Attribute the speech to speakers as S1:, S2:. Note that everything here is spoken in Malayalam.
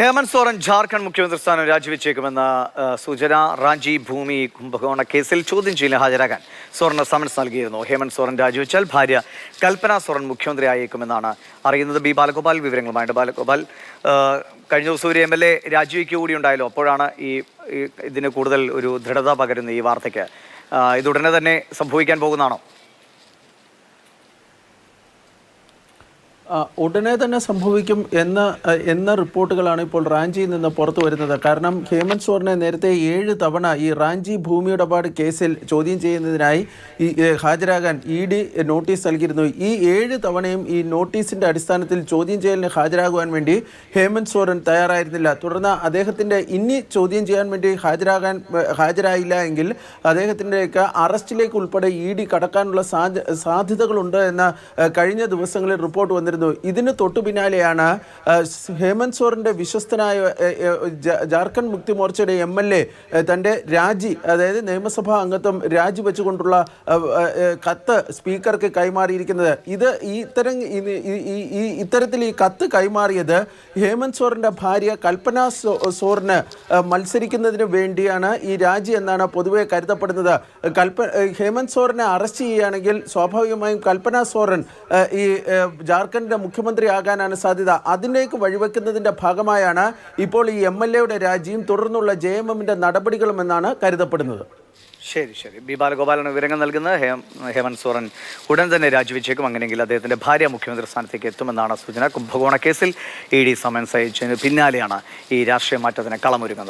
S1: ഹേമന്ത് സോറൻ ജാർഖണ്ഡ് മുഖ്യമന്ത്രി സ്ഥാനം രാജിവെച്ചേക്കുമെന്ന സൂചന റാഞ്ചി ഭൂമി കുംഭകോണ കേസിൽ ചോദ്യം ചെയ്യലിന് ഹാജരാകാൻ സോറിന് സമൻസ് നൽകിയിരുന്നു. ഹേമന്ത് സോറൻ രാജിവെച്ചാൽ ഭാര്യ കൽപ്പന സോറൻ മുഖ്യമന്ത്രി ആയേക്കുമെന്നാണ് അറിയുന്നത്. ബി ബാലഗോപാൽ വിവരങ്ങളുമായിട്ട്. ബാലഗോപാൽ കഴിഞ്ഞ ദിവസം ഒരു എം എൽ എ രാജിവെക്കുക കൂടി ഉണ്ടായല്ലോ. അപ്പോഴാണ് ഈ ഇതിന് കൂടുതൽ ഒരു ദൃഢത പകരുന്ന ഈ വാർത്തയ്ക്ക്. ഇതുടനെ തന്നെ സംഭവിക്കാൻ പോകുന്നതാണോ?
S2: ഉടനെ തന്നെ സംഭവിക്കും എന്ന എന്ന റിപ്പോർട്ടുകളാണ് ഇപ്പോൾ റാഞ്ചിയിൽ നിന്ന് പുറത്തു വരുന്നത്. കാരണം ഹേമന്ത് സോറിനെ നേരത്തെ ഏഴ് തവണ ഈ റാഞ്ചി ഭൂമിയിടപാട് കേസിൽ ചോദ്യം ചെയ്യുന്നതിനായി ഈ ഹാജരാകാൻ ഇ ഡി നോട്ടീസ് നൽകിയിരുന്നു. ഈ ഏഴ് തവണയും ഈ നോട്ടീസിന്റെ അടിസ്ഥാനത്തിൽ ചോദ്യം ചെയ്യലിന് ഹാജരാകുവാൻ വേണ്ടി ഹേമന്ത് സോറൻ തയ്യാറായിരുന്നില്ല. തുടർന്ന് അദ്ദേഹത്തിന്റെ ഇനി ചോദ്യം ചെയ്യാൻ വേണ്ടി ഹാജരാകാൻ ഹാജരായില്ല എങ്കിൽ അദ്ദേഹത്തിന്റെയൊക്കെ അറസ്റ്റിലേക്ക് ഉൾപ്പെടെ ഇ ഡി കടക്കാനുള്ള സാധ്യ സാധ്യതകളുണ്ട് എന്ന കഴിഞ്ഞ ദിവസങ്ങളിൽ റിപ്പോർട്ട് വന്നിരുന്നു. ഇതിന് തൊട്ടു പിന്നാലെയാണ് ഹേമന്ത് സോറിന്റെ വിശ്വസ്തനായ Jharkhand Mukti മോർച്ചയുടെ M L A തന്റെ രാജി അതായത് നിയമസഭാ അംഗത്വം രാജിവെച്ചുകൊണ്ടുള്ള കത്ത് സ്പീക്കർക്ക് കൈമാറിയിരിക്കുന്നത്. ഇത് ഇത്തരം ഇത്തരത്തിൽ ഈ കത്ത് കൈമാറിയത് ഹേമന്ത് സോറിന്റെ ഭാര്യ കൽപ്പന സോറിന് മത്സരിക്കുന്നതിന് വേണ്ടിയാണ് ഈ രാജി എന്നാണ് പൊതുവെ കരുതപ്പെടുന്നത്. കൽപ്പ ഹേമന്ത് സോറിനെ അറസ്റ്റ് ചെയ്യുകയാണെങ്കിൽ സ്വാഭാവികമായും കൽപ്പന സോറൻ ഈ ഏ, ജാർഖണ്ഡിന്റെ മുഖ്യമന്ത്രി ആകാനാണ് സാധ്യത. അതിലേക്ക് വഴിവെക്കുന്നതിന്റെ ഭാഗമായാണ് ഇപ്പോൾ ഈ എം എൽ എയുടെ രാജിയും തുടർന്നുള്ള ജെ എം എമ്മിന്റെ നടപടികളും എന്നാണ് കരുതപ്പെടുന്നത്.
S1: ശരി ശരി. ബി ബാലഗോപാലാണ് വിവരങ്ങൾ നൽകുന്നത്. ഹേമന്ത് സോറൻ ഉടൻ തന്നെ രാജിവെച്ചേക്കും. അങ്ങനെയെങ്കിൽ അദ്ദേഹത്തിന്റെ ഭാര്യ മുഖ്യമന്ത്രി സ്ഥാനത്തേക്ക് എത്തുമെന്നാണ് സൂചന. കുംഭകോണ കേസിൽ ഇ ഡി സമൻസ് അയച്ചതിന് പിന്നാലെയാണ് ഈ രാഷ്ട്രീയ മാറ്റത്തിന് കളമൊരുങ്ങുന്നത്.